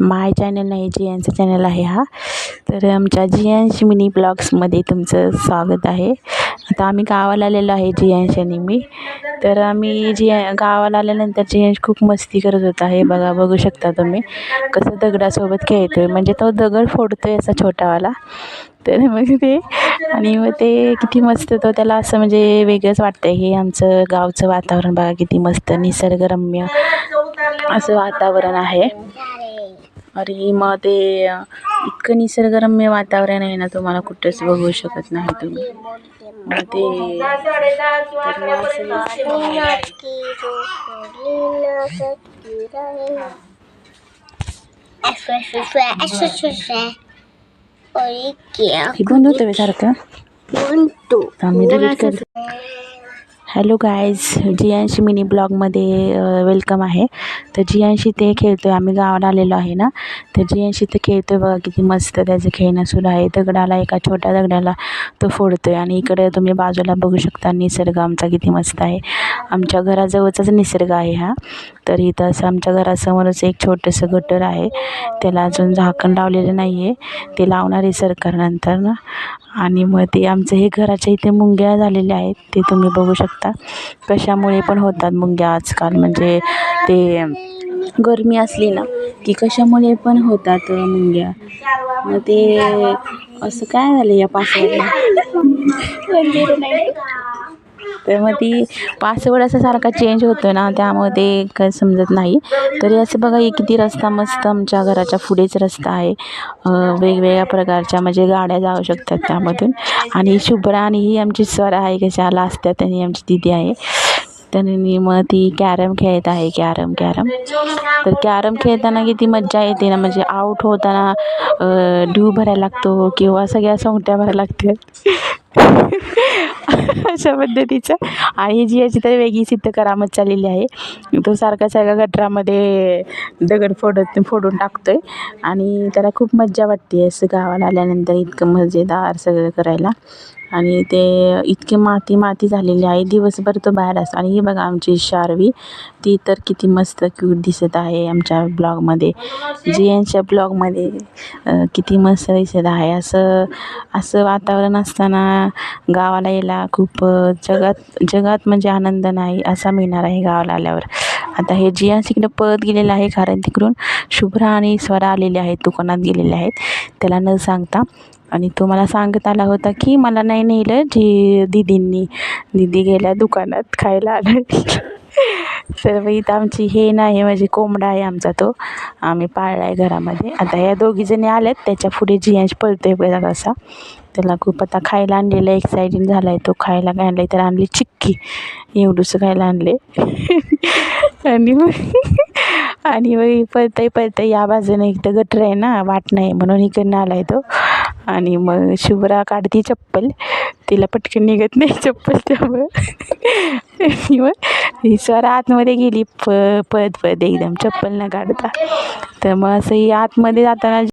my channel नाही जी यांचं चॅनल आहे हा. तर आमच्या जियांश मिनी ब्लॉग्समध्ये तुमचं स्वागत आहे. आता आम्ही गावाला आलेलो आहे जियांश आणि मी. तर आम्ही जिया गावाला आल्यानंतर जियांश खूप मस्ती करत होता. हे बघा बघू शकता तुम्ही. कसं दगडासोबत खेळतो आहे म्हणजे तो दगड फोडतो आहे असा छोटावाला. तर मग ते आणि मग ते किती मस्त तो त्याला असं म्हणजे वेगळंच वाटतं हे आमचं गावचं वातावरण बघा किती मस्त निसर्गरम्य असं वातावरण आहे. आणि मग ते इतकं निसर्गरम्य वातावरण आहे ना तुम्हाला कुठंच बघू शकत नाही तुम्ही. मग ते होतं सारखं. आम्ही डिलीट करतो. हॅलो गायज जियांशी मिनी ब्लॉगमध्ये वेलकम आहे. तर जियांशी ते खेळतो आहे आम्ही गावाला आलेलो आहे ना. तर जियांशी ते खेळतो आहे बघा किती मस्त त्याचं खेळणं सुरू आहे. दगडाला एका छोट्या दगडाला तो फोडतो आहे आणि इकडे तुम्ही बाजूला बघू शकता निसर्ग आमचा किती मस्त आहे. आमच्या घराजवळचाच निसर्ग आहे हा तर इथं असं आमच्या घरासमोरच एक छोटंसं गटर आहे. त्याला अजून झाकण लावलेलं नाही आहे ते लावणार आहे सरकारनंतर ना. आणि मग ते आमचं हे घराच्या इथे मुंग्या झालेल्या आहेत ते तुम्ही बघू शकता. कशामुळे पण होतात मुंग्या आजकाल. म्हणजे ते गरमी असली ना की कशामुळे पण होतात मुंग्या. मग ते असं काय झालं या पासवर्डला? तर मग ती पासवर्ड असा सारखा चेंज होतो ना त्यामुळे ते काय समजत नाही. तरी असं बघा हे किती रस्ता मस्त आमच्या घराच्या पुढेच रस्ता आहे. वेगवेगळ्या प्रकारच्या म्हणजे गाड्या जाऊ शकतात त्यामधून. आणि शुभ्रा आणि ही आमची स्वर आहे कशाला असतात त्यांनी आमची दिदी आहे. त्यांनी मग ती कॅरम खेळत आहे कॅरम कॅरम. तर कॅरम खेळताना किती मज्जा येते ना म्हणजे आऊट होताना ड्यू भरायला लागतो किंवा सगळ्या सोंगट्या भरायला लागतात. अशा पद्धतीचं. आणि जी याची तर वेगळीच इथं करामत चाललेली आहे. तो सारखा सारखा गटरामध्ये दगड फोडत फोडून टाकतो आहे आणि त्याला खूप मज्जा वाटते असं गावाला आल्यानंतर इतकं मजेदार सगळं करायला. आणि ते इतके माती माती झालेली आहे. दिवसभर तो बाहेर असतो आणि ही बघा आमची शारवी ती तर किती मस्त क्यूट दिसत आहे आमच्या ब्लॉगमध्ये जी यांच्या ब्लॉगमध्ये किती मस्त दिसत आहे. असं असं वातावरण असताना गावाला यायला खूप जगात जगात म्हणजे आनंद नाही असा मिळणार आहे गावाला आल्यावर. आता हे जिया तिकडं पळत गेलेलं आहे कारण तिकडून शुभ्रा आणि स्वरा आलेले आहेत दुकानात गेलेले आहेत. त्याला न सांगता आणि तो मला सांगत आला होता की मला नाही नेलं जी दिदींनी. दिदी गेल्या दुकानात खायला आलं. तर मग इथं आमची हे नाही म्हणजे कोंबडा आहे आमचा तो. आम्ही पाळला आहे घरामध्ये. आता या दोघीजणी आल्यात त्याच्या पुढे जियांश पळतो आहे बघा कसा. त्याला खूप आता खायला आणलेलं एक्सायटिंग झाला आहे तो. खायला काय आणलं तर आणली चिक्की. एवढूसं खायला आणले. आणि मग आणि मग पळतंय पळतंय या बाजूने तर गटर आहे ना वाट नाही म्हणून इकडनं आला आहे तो. आणि मग शुभ्रा काढती चप्पल. तिला पटकन निघत नाही चप्पल त्यामुळं. मग ही स्वर आतमध्ये गेली. प पद पळत एकदम चप्पल न काढता. तर मग असं ही आतमध्ये जाताना